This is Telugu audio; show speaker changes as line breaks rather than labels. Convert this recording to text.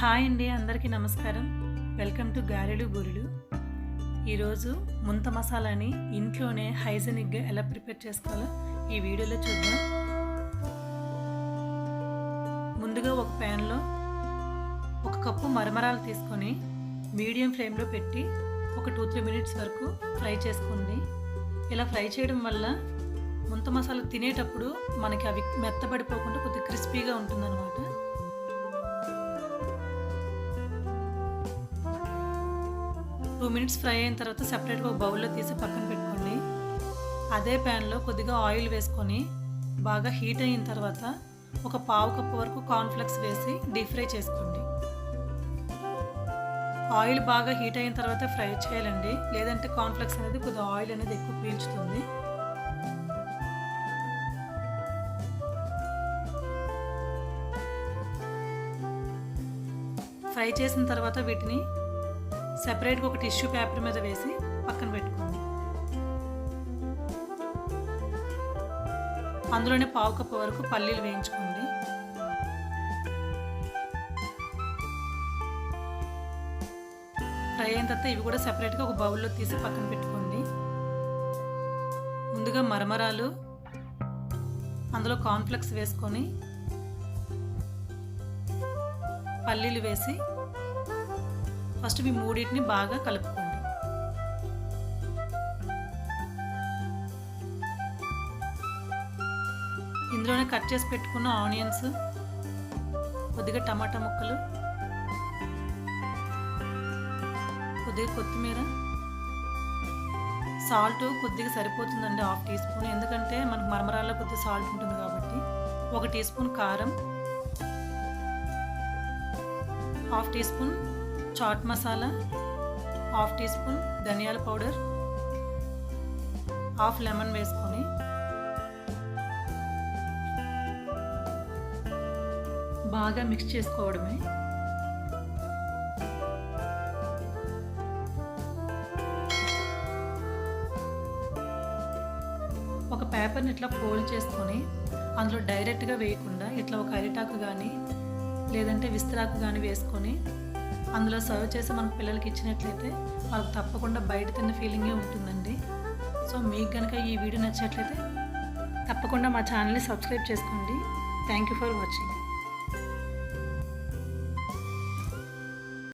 హాయ్ అండి అందరికీ నమస్కారం. వెల్కమ్ టు గారెలు బొరులు ఈరోజు ముంత మసాలాని ఇంట్లోనే హైజెనిక్గా ఎలా ప్రిపేర్ చేసుకోవాలో ఈ వీడియోలో చూద్దాం. ముందుగా ఒక ప్యాన్లో ఒక కప్పు మరమరాలు తీసుకొని మీడియం ఫ్లేమ్లో పెట్టి ఒక టూ త్రీ మినిట్స్ వరకు ఫ్రై చేసుకోండి. ఇలా ఫ్రై చేయడం వల్ల ముంత మసాలా తినేటప్పుడు మనకి అవి మెత్తబడిపోకుండా కొద్దిగా క్రిస్పీగా ఉంటుందన్నమాట. టూ మినిట్స్ ఫ్రై అయిన తర్వాత సపరేట్గా ఒక బౌల్లో తీసి పక్కన పెట్టుకోండి. అదే ప్యాన్లో కొద్దిగా ఆయిల్ వేసుకొని బాగా హీట్ అయిన తర్వాత ఒక పావు కప్పు వరకు కార్న్ఫ్లెక్స్ వేసి డీప్ ఫ్రై చేసుకోండి. ఆయిల్ బాగా హీట్ అయిన తర్వాత ఫ్రై చేయాలండి. లేదంటే కార్న్ఫ్లెక్స్ అనేది కొద్దిగా ఆయిల్ అనేది ఎక్కువ పీల్చుతుంది. ఫ్రై చేసిన తర్వాత వీటిని సపరేట్గా ఒక టిష్యూ పేపర్ మీద వేసి పక్కన పెట్టుకోండి. అందులోనే పావు కప్పు వరకు పల్లీలు వేయించుకోండి. ఫ్రై అయిన తర్వాత ఇవి కూడా సపరేట్గా ఒక బౌల్లో తీసి పక్కన పెట్టుకోండి. ముందుగా మరమరాలు అందులో కాన్ఫ్లెక్స్ వేసుకొని పల్లీలు వేసి ఫస్ట్ మీ మూడింటిని బాగా కలుపుకోండి. ఇందులోనే కట్ చేసి పెట్టుకున్న ఆనియన్స్ కొద్దిగా టమాటా ముక్కలు కొద్దిగా కొత్తిమీర సాల్ట్ కొద్దిగా సరిపోతుందండి హాఫ్ టీ స్పూన్. ఎందుకంటే మనకు మరమరాల్లో కొద్దిగా సాల్ట్ ఉంటుంది కాబట్టి ఒక టీ స్పూన్ కారం half teaspoon chaat masala half teaspoon ధనియాల పౌడర్ హాఫ్ లెమన్ వేసుకొని బాగా మిక్స్ చేసుకోవడమే. ఒక పేపర్ని ఇట్లా ఫోల్డ్ చేసుకొని అందులో డైరెక్ట్గా వేయకుండా ఇట్లా ఒక అరిటాకు కానీ లేదంటే విస్తరాకు కానీ వేసుకొని అందులో సర్వ్ చేసి మన పిల్లలకి ఇచ్చినట్లయితే వాళ్ళకి తప్పకుండా బయట తిన్న ఫీలింగే ఉంటుందండి. సో మీకు కనుక ఈ వీడియో నచ్చినట్లయితే తప్పకుండా మా ఛానల్ని సబ్స్క్రైబ్ చేసుకోండి. Thank you for watching